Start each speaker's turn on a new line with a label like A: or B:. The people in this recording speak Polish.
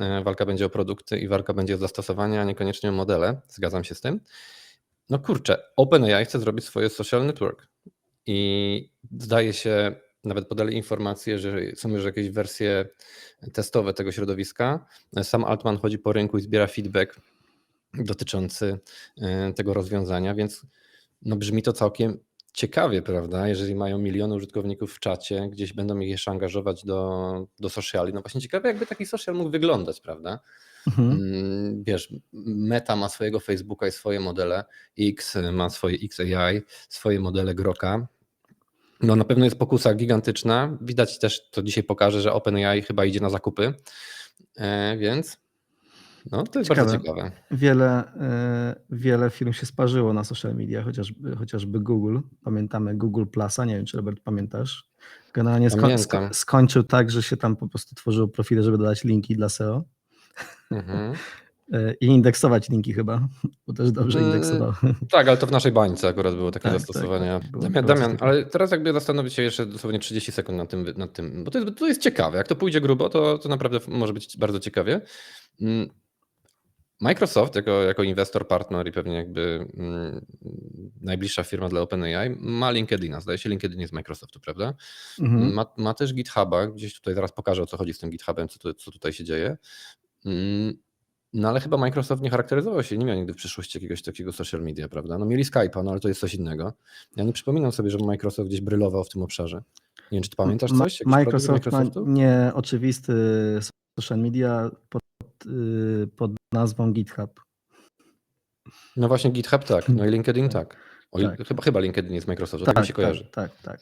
A: E, Walka będzie o produkty i walka będzie o zastosowania, a niekoniecznie o modele. Zgadzam się z tym. No kurczę, OpenAI chce zrobić swoje social network i zdaje się, nawet podali informację, że są już jakieś wersje testowe tego środowiska. Sam Altman chodzi po rynku i zbiera feedback dotyczący e, tego rozwiązania, więc no brzmi to całkiem ciekawie, prawda? Jeżeli mają miliony użytkowników w czacie, gdzieś będą ich jeszcze angażować do, do sociali. No właśnie ciekawe, jakby taki social mógł wyglądać, prawda?
B: Mhm.
A: Mm, Wiesz, Meta ma swojego Facebooka i swoje modele, X ma swoje XAI, swoje modele Groka. No na pewno jest pokusa gigantyczna. Widać też, to dzisiaj pokaże, że OpenAI chyba idzie na zakupy, e, więc no to jest bardzo
B: Ciekawe.
A: ciekawe.
B: Wiele, e, wiele firm się sparzyło na social media, chociażby, chociażby Google. Pamiętamy Google Plusa, nie wiem czy Robert pamiętasz. Generalnie sko- sko- skończył tak, że się tam po prostu tworzyło profile, żeby dodać linki dla SEO
A: Mhm.
B: e, i indeksować linki chyba, bo też dobrze
A: Mm,
B: indeksował.
A: Tak, ale to w naszej bańce akurat było takie
B: Tak,
A: zastosowania.
B: tak, tak. Było
A: Damian, Damian, ale teraz jakby zastanowić się jeszcze dosłownie 30 sekund nad tym, nad tym bo to jest, to jest ciekawe. Jak to pójdzie grubo, to, to naprawdę może być bardzo ciekawie. Microsoft jako, jako inwestor, partner i pewnie jakby mm, najbliższa firma dla OpenAI ma LinkedIna. Zdaje się LinkedIn jest Microsoftu, prawda?
B: Mhm.
A: Ma, ma też GitHuba, gdzieś tutaj zaraz pokażę o co chodzi z tym GitHubem, co, tu, co tutaj się dzieje. Mm, No ale chyba Microsoft nie charakteryzował się, nie miał nigdy w przyszłości jakiegoś takiego social media, prawda? No mieli Skype'a, no ale to jest coś innego. Ja nie przypominam sobie, żeby Microsoft gdzieś brylował w tym obszarze. Nie wiem, czy ty pamiętasz coś? Jakiś
B: Microsoft ma nieoczywisty social media pod, y, pod nazwą GitHub.
A: No właśnie GitHub tak, no i LinkedIn tak. O,
B: Tak.
A: Chyba, chyba LinkedIn jest Microsoftu, tak,
B: Tak,
A: mi się kojarzy.
B: tak, tak, tak.